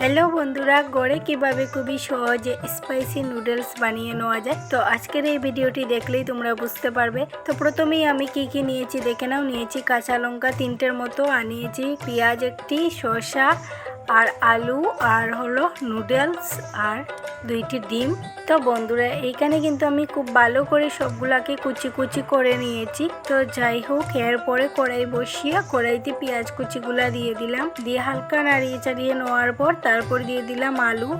Hello বন্ধুরা, গড়ে কীভাবে খুবই সহজে স্পাইসি নুডলস বানিয়ে নেওয়া যায়? তো আজকের এই ভিডিওটি দেখলেই তোমরা বুঝতে পারবে। তো প্রথমেই আমি কি কি নিয়েছি দেখে নাও। নিয়েছি কাঁচা লঙ্কা তিনটের মতো আনিয়েছি নিয়েছি পেঁয়াজ একটি, শসা আর আলু আর হলো নুডলস আর দুইটি ডিম। তো বন্ধুরা, এইখানে কিন্তু আমি খুব ভালো করে সবগুলাকে কুচি কুচি করে নিয়েছি। তো যাই হোক, এরপরে কড়াই বসিয়ে কড়াইতে পেঁয়াজ কুচিগুলা দিয়ে দিলাম। দিয়ে হালকা নাড়িয়ে চাড়িয়ে নেওয়ার পর তারপর দিয়ে দিলাম আলু।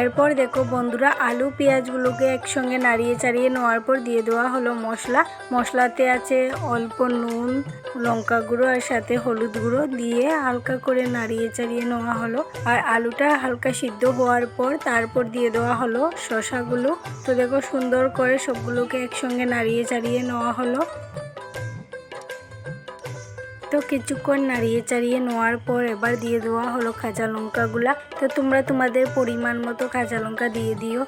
এরপর দেখো বন্ধুরা, আলু, পেঁয়াজগুলোকে একসঙ্গে নাড়িয়ে চাড়িয়ে নেওয়ার পর দিয়ে দেওয়া হলো মশলা। মশলাতে আছে অল্প নুন, লঙ্কা গুঁড়ো আর সাথে হলুদ গুঁড়ো দিয়ে হালকা করে নাড়িয়ে চাড়িয়ে নেওয়া হলো। আর আলুটা হালকা সিদ্ধ হওয়ার পর তারপর দিয়ে দেওয়া হলো শশাগুলো। তো দেখো সুন্দর করে সবগুলোকে একসঙ্গে নাড়িয়ে চাড়িয়ে নেওয়া হলো। তো কিছুক্ষণ নাড়িয়ে চাড়িয়ে নেওয়ার পর এবার দিয়ে দেওয়া হলো কাঁচা লঙ্কাগুলা। তো তোমরা তোমাদের পরিমাণ মতো কাঁচা লঙ্কা দিয়ে দিও।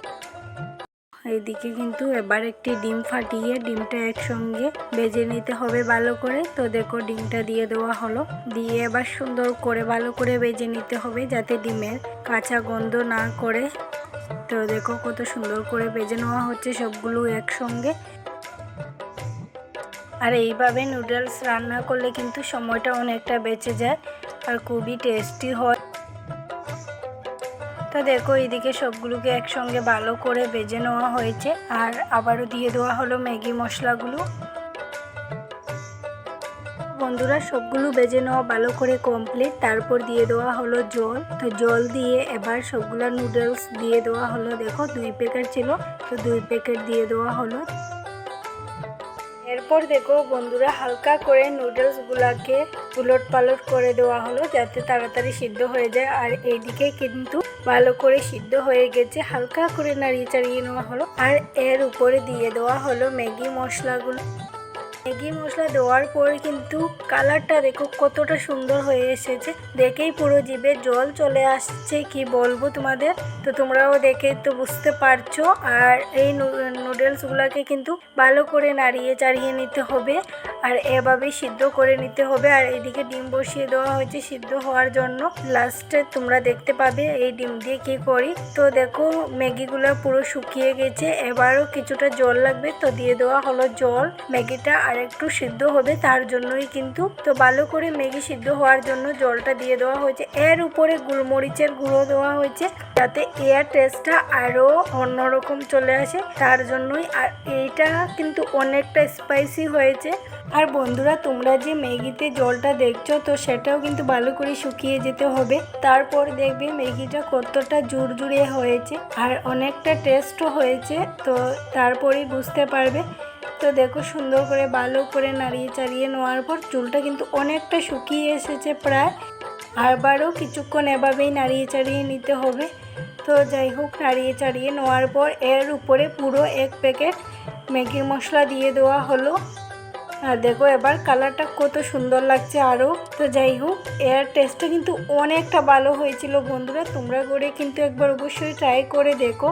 এইদিকে কিন্তু এবার একটি ডিম ফাটিয়ে ডিমটা একসঙ্গে বেজে নিতে হবে ভালো করে। তো দেখো ডিমটা দিয়ে দেওয়া হলো। দিয়ে এবার সুন্দর করে ভালো করে বেজে নিতে হবে যাতে ডিমের কাঁচা গন্ধ না করে। তো দেখো কত সুন্দর করে বেজে নেওয়া হচ্ছে সবগুলো একসঙ্গে। আর এইভাবে নুডলস রান্না করলে কিন্তু সময়টা অনেকটা বেঁচে যায় আর খুবই টেস্টি হয়। তো দেখো এইদিকে সবগুলোকে একসঙ্গে ভালো করে বেজে নেওয়া হয়েছে আর আবারও দিয়ে দেওয়া হলো ম্যাগি মশলাগুলো। বন্ধুরা সবগুলো বেজে নেওয়া ভালো করে কমপ্লিট তারপর দিয়ে দেওয়া হলো জল। তো জল দিয়ে এবার সবগুলো নুডলস দিয়ে দেওয়া হলো, দেখো দুই প্যাকেট ছিল, তো দুই প্যাকেট দিয়ে দেওয়া হলো। এরপর দেখো বন্ধুরা হালকা করে নুডলসগুলোকে উলট পালট করে দেওয়া হলো যাতে তাড়াতাড়ি সিদ্ধ হয়ে যায়। আর এইদিকে কিন্তু ভালো করে সিদ্ধ হয়ে গেছে, হালকা করে নাড়িয়ে চাড়িয়ে নেওয়া হলো। আর এর উপরে দিয়ে দেওয়া হলো ম্যাগি মশলাগুলো। ম্যাগি মশলা দেওয়ার পর কিন্তু কালারটা দেখো কতটা সুন্দর হয়ে এসেছে। দেখেই পুরো জিভে জল চলে আসছে, কি বলব তোমাদের? তো তোমরাও দেখে তো বুঝতে পারছ। আর এই নুডলসগুলোকে কিন্তু ভালো করে নাড়িয়ে চাড়িয়ে নিতে হবে। আর এভাবে সিদ্ধ করে নিতে হবে। আর এদিকে ডিম বসিয়ে দেওয়া হয়েছে সিদ্ধ হওয়ার জন্য। লাস্টে তোমরা দেখতে পাবে এই ডিম দিয়ে কি করি। তো দেখো ম্যাগিগুলো পুরো শুকিয়ে গেছে। এবারও কিছুটা জল লাগবে। তো দিয়ে দেওয়া হলো জল। ম্যাগিটা আর একটু সিদ্ধ হবে তার জন্যই কিন্তু। তো ভালো করে ম্যাগি সিদ্ধ হওয়ার জন্য জলটা দিয়ে দেওয়া হয়েছে। এর উপরে গুলমরিচের গুঁড়ো দেওয়া হয়েছে যাতে এয়ার টেস্টটা আরও অন্যরকম চলে আসে। তার জন্যই আর এইটা কিন্তু অনেকটা স্পাইসি হয়েছে। আর বন্ধুরা, তোমরা যে ম্যাগিতে জলটা দেখছ, তো সেটাও কিন্তু ভালো করে শুকিয়ে যেতে হবে। তারপর দেখবে ম্যাগিটা কতটা জুর জুড়ে হয়েছে। আর অনেকটা টেস্টও হয়েছে। তো তারপরেই বুঝতে পারবে তো দেখো সুন্দর করে ভালো করে নাড়িয়ে চাড়িয়ে নেওয়ার পর চুলটা কিন্তু অনেকটা শুকিয়ে এসেছে প্রায়। আরবারও কিছুক্ষণ এভাবেই নাড়িয়ে চাড়িয়ে নিতে হবে। তো যাই হোক, নাড়িয়ে চাড়িয়ে নেওয়ার পর এর উপরে পুরো এক প্যাকেট ম্যাগি মশলা দিয়ে দেওয়া হলো। আর দেখো এবার কালারটা কত সুন্দর লাগছে আরও। তো যাই হোক, এর টেস্টটা কিন্তু অনেকটা ভালো হয়েছিল বন্ধুরা। তোমরা করে কিন্তু একবার অবশ্যই ট্রাই করে দেখো।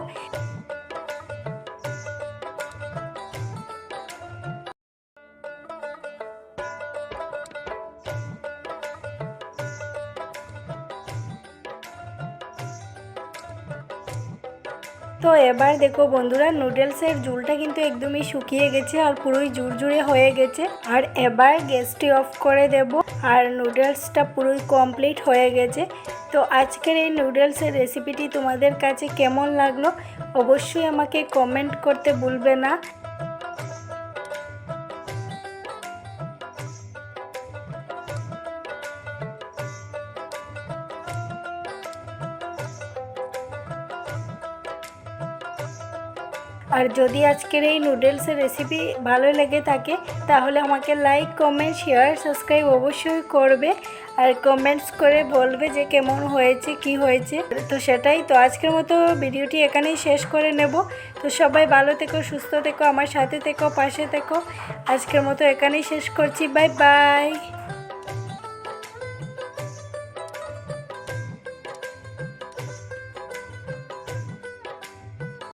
তো এবার দেখো বন্ধুরা নুডলসের জুলটা কিন্তু একদমই শুকিয়ে গেছে আর পুরোই জুড়জুড়ে হয়ে গেছে। আর এবার গ্যাসটি অফ করে দেব। আর নুডলসটা পুরোই কমপ্লিট হয়ে গেছে। তো আজকের এই নুডলসের রেসিপিটি তোমাদের কাছে কেমন লাগল, অবশ্যই আমাকে কমেন্ট করতে ভুলবে না। আর যদি আজকের এই নুডলসের রেসিপি ভালো লেগে থাকে, তাহলে আমাকে লাইক কমেন্ট শেয়ার সাবস্ক্রাইব অবশ্যই করবে। আর কমেন্টস করে বলবে যে কেমন হয়েছে, কি হয়েছে। তো সেটাই তো আজকের মতো ভিডিওটি এখানেই শেষ করে নেব। তো সবাই ভালো থেকো, সুস্থ থেকো, আমার সাথে থেকো, পাশে থেকো। আজকের মতো এখানেই শেষ করছি। Bye bye